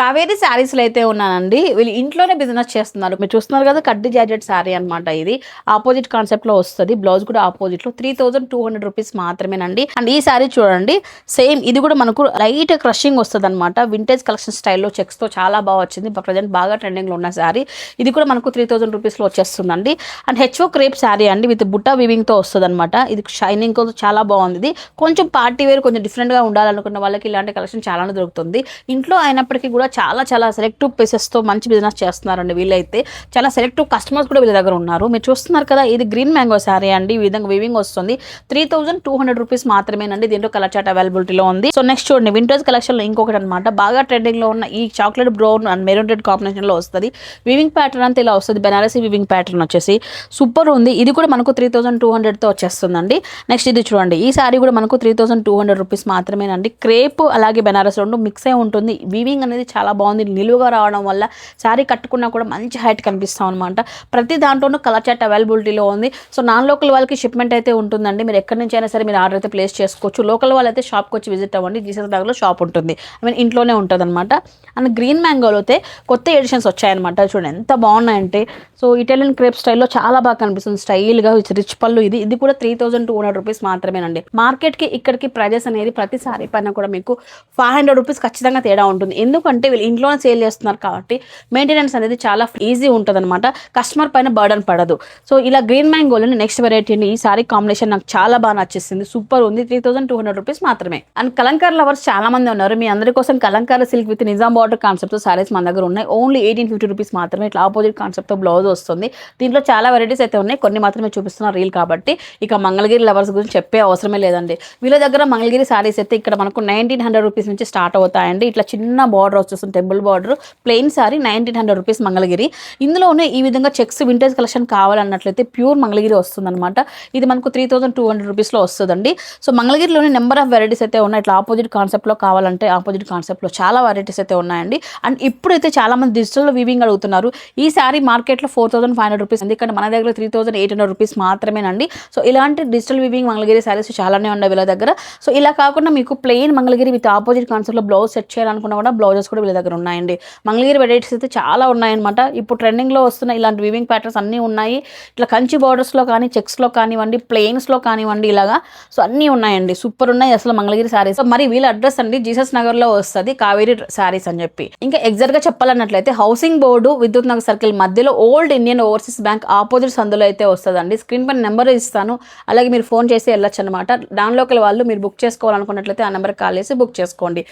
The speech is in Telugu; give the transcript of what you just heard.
కావేరీ శారీస్లో అయితే ఉన్నానండి. వీళ్ళు ఇంట్లోనే బిజినెస్ చేస్తున్నారు. మీరు చూస్తున్నారు కదా కడ్డీ జార్జెట్ శారీ అనమాట ఇది. ఆపోజిట్ కాన్సెప్ట్లో వస్తుంది. బ్లౌజ్ కూడా ఆపోజిట్లో. Three thousand two hundred rupees మాత్రమేనండి. అండ్ ఈ శారీ చూడండి. సేమ్ ఇది కూడా మనకు లైట్ క్రషింగ్ వస్తుంది అనమాట వింటేజ్ కలెక్షన్ స్టైల్లో చెక్స్తో చాలా బాగా వచ్చింది. ప్రజెంట్ బాగా ట్రెండింగ్లో ఉన్న శారీ. ఇది కూడా మనకు త్రీ థౌసండ్ రూపీస్లో వచ్చేస్తుందండి. అండ్ హెచ్ఓ క్రేప్ శారీ అండి. విత్ బుట్టా వివింగ్తో వస్తుంది అనమాట ఇది షైనింగ్ చాలా బాగుంది. ఇది కొంచెం పార్టీ వేర్ కొంచెం డిఫరెంట్గా ఉండాలనుకున్న వాళ్ళకి ఇలాంటి కలెక్షన్ చాలానే దొరుకుతుంది. ఇంట్లో అయినప్పటికీ కూడా చాలా చాలా సెలెక్టివ్ పీసెస్తో మంచి బిజినెస్ చేస్తున్నారండి వీళ్ళైతే. చాలా సెలెక్టివ్ కస్టమర్స్ కూడా వీళ్ళ దగ్గర ఉన్నారు. మీరు చూస్తున్నారు కదా ఇది గ్రీన్ మ్యాంగో శారీ అండి. ఈ విధంగా వివింగ్ వస్తుంది. Three thousand two hundred rupees మాత్రమేనండి దీంట్లో కలర్ చాట్ అవైలబిలిటీలో ఉంది. సో నెక్స్ట్ చూడండి వింటర్స్ కలెక్షన్లో ఇంకొకటి అనమాట బాగా ట్రెండింగ్లో ఉన్న ఈ chocolate brown and maroon red కాంబినేషన్లో వస్తుంది. వివింగ్ ప్యాటర్న్ అంతా ఇలా వస్తుంది. బెనారసీ వివింగ్ ప్యాటర్న్ వచ్చేసి సూపర్ ఉంది. ఇది కూడా మనకు త్రీ థౌసండ్ టూ తో వచ్చేస్తుందండి. నెక్స్ట్ ఇది చూడండి. ఈ శారీ కూడా మనకు three thousand two hundred rupees మాత్రమేనండి. క్రేప్ అలాగే బెనారస్ రెండు మిక్స్ అయి ఉంటుంది. వీవింగ్ అనేది చాలా బాగుంది. నిలువుగా రావడం వల్ల శారీ కట్టుకున్నా కూడా మంచి హైట్ కనిపిస్తాం అనమాట ప్రతి దాంట్లోనూ కలర్ చాట్ అవైలబిలిటీలో ఉంది. సో నాన్ లోకల్ వాళ్ళకి షిప్మెంట్ అయితే ఉంటుందండి. మీరు ఎక్కడి నుంచి అయినా సరే మీరు ఆర్డర్ అయితే ప్లేస్ చేసుకోవచ్చు. లోకల్ వాళ్ళైతే షాప్కి వచ్చి విజిట్ అవ్వండి. జీసస్ నగర్లో షాప్ ఉంటుంది. ఐ మీన్ ఇంట్లోనే ఉంటుంది అనమాట అండ్ గ్రీన్ మ్యాంగోలో అయితే కొత్త ఎడిషన్స్ వచ్చాయన్నమాట. చూడండి ఎంత బాగున్నాయంటే. సో ఇటాలియన్ క్రేప్ స్టైల్లో చాలా బాగా కనిపిస్తుంది. స్టైల్గా రిచ్ పళ్ళు ఇది. ఇది కూడా three thousand two hundred rupees మాత్రమేనండి. మార్కెట్కి ఇక్కడికి ప్రైజెస్ అనేది ప్రతి సారీ పైన కూడా మీకు ఫైవ్ హండ్రెడ్ రూపీస్ ఖచ్చితంగా తేడా ఉంటుంది. ఎందుకంటే అంటే వీళ్ళు ఇంట్లోనే సేల్ చేస్తున్నారు కాబట్టి మెయింటెనెన్స్ అనేది చాలా ఈజీ ఉంటుంది అనమాట కస్టమర్ పైన బర్డన్ పడదు. సో ఇలా గ్రీన్ మ్యాంగోలోని నెక్స్ట్ వెరైటీ అండి ఈ సారీ కాంబినేషన్ నాకు చాలా బాగా నచ్చేసింది. సూపర్ ఉంది. Three thousand two hundred rupees మాత్రమే. అండ్ కలంకార్ లవర్స్ చాలా మంది ఉన్నారు. మీ అందరి కోసం Kalamkari silk with Nizam border concept sarees మన దగ్గర ఉన్నాయి. ఓన్లీ ఎయిటీన్ ఫిఫ్టీ రూపీస్ మాత్రమే. ఇట్లా ఆపోజిట్ కాన్సెప్ట్ బ్లౌజ్ వస్తుంది. దీంట్లో చాలా వెరైటీస్ అయితే ఉన్నాయి. కొన్ని మాత్రమే చూపిస్తున్నారు రీల్ కాబట్టి ఇక మంగళగిరి లవర్స్ గురించి చెప్పే అవసరమే లేదండి. వీళ్ళ దగ్గర మంగళగిరి సారీస్ అయితే ఇక్కడ మనకు నైన్టీన్ హండ్రెడ్ రూపీస్ నుంచి స్టార్ట్ అవుతాయండి. ఇట్లా చిన్న బార్డర్ వచ్చేస్తుంది temple border plain saree nineteen hundred rupees Mangalagiri. ఇందులోనే ఈ విధంగా చెక్స్ వింటేజ్ కలెక్షన్ కావాలన్నట్లయితే ప్యూర్ మంగళగిరి వస్తుందన్నమాట. ఇది మనకు త్రీ థౌసండ్ టూ హండ్రెడ్ రూపీస్లో వస్తుందండి. సో మంగళగిరిలోని నెంబర్ ఆఫ్ వెరైటీస్ అయితే ఉన్నాయి. ఇట్లా ఆపోజిట్ కాన్సెప్ట్లో కావాలంటే ఆపోజిట్ కాన్సెప్ట్లో చాలా వెరైటీస్ అయితే ఉన్నాయండి. అండ్ ఇప్పుడైతే చాలా మంది డిజిటల్ వీవింగ్ అడుగుతున్నారు. ఈ శారీ మార్కెట్లో four thousand five hundred rupees ఎందుకంటే మన దగ్గర three thousand eight hundred rupees మాత్రమేనండి. సో ఇలాంటి డిజిటల్ వీవింగ్ మంగళగిరి శారీస్ చాలానే ఉన్నాయి వీళ్ళ దగ్గర. సో ఇలా కాకుండా మీకు ప్లెయిన్ మంగళగిరి విత్ ఆపోజిట్ కాన్సెప్ట్లో బ్లౌజ్ సెట్ చేయాలనుకున్నా కూడా బ్లౌజెస్ కూడా వీళ్ళ దగ్గర ఉన్నాయండి. మంగళగిరి వెరైటీస్ అయితే చాలా ఉన్నాయన్నమాట. ఇప్పుడు ట్రెండింగ్లో వస్తున్న ఇలాంటి వీవింగ్ ప్యాటర్న్స్ అన్నీ ఉన్నాయి. ఇట్లా కంచి బార్డర్స్లో కానీ చెక్స్లో కానివ్వండి ప్లెయిన్స్లో కానివ్వండి ఇలాగా. సో అన్నీ ఉన్నాయండి. సూపర్ ఉన్నాయి. అసలు మంగళగిరి శారీస్ మరి వీళ్ళ అడ్రస్ అండి జీసస్ నగర్లో వస్తుంది కావేరి శారీస్ అని చెప్పి. ఇంకా ఎగ్జాక్ట్గా చెప్పాలన్నట్లయితే housing board Vidyut Nagar circle మధ్యలో old Indian overseas bank opposite సందులో అయితే వస్తుందండి. స్క్రీన్ పైన నెంబర్ ఇస్తాను. అలాగే మీరు ఫోన్ చేసి వెళ్ళొచ్చు అనమాట దానిలోకి వాళ్ళు మీరు బుక్ చేసుకోవాలనుకున్నట్లయితే ఆ నెంబర్ కాల్ చేసి బుక్ చేసుకోండి.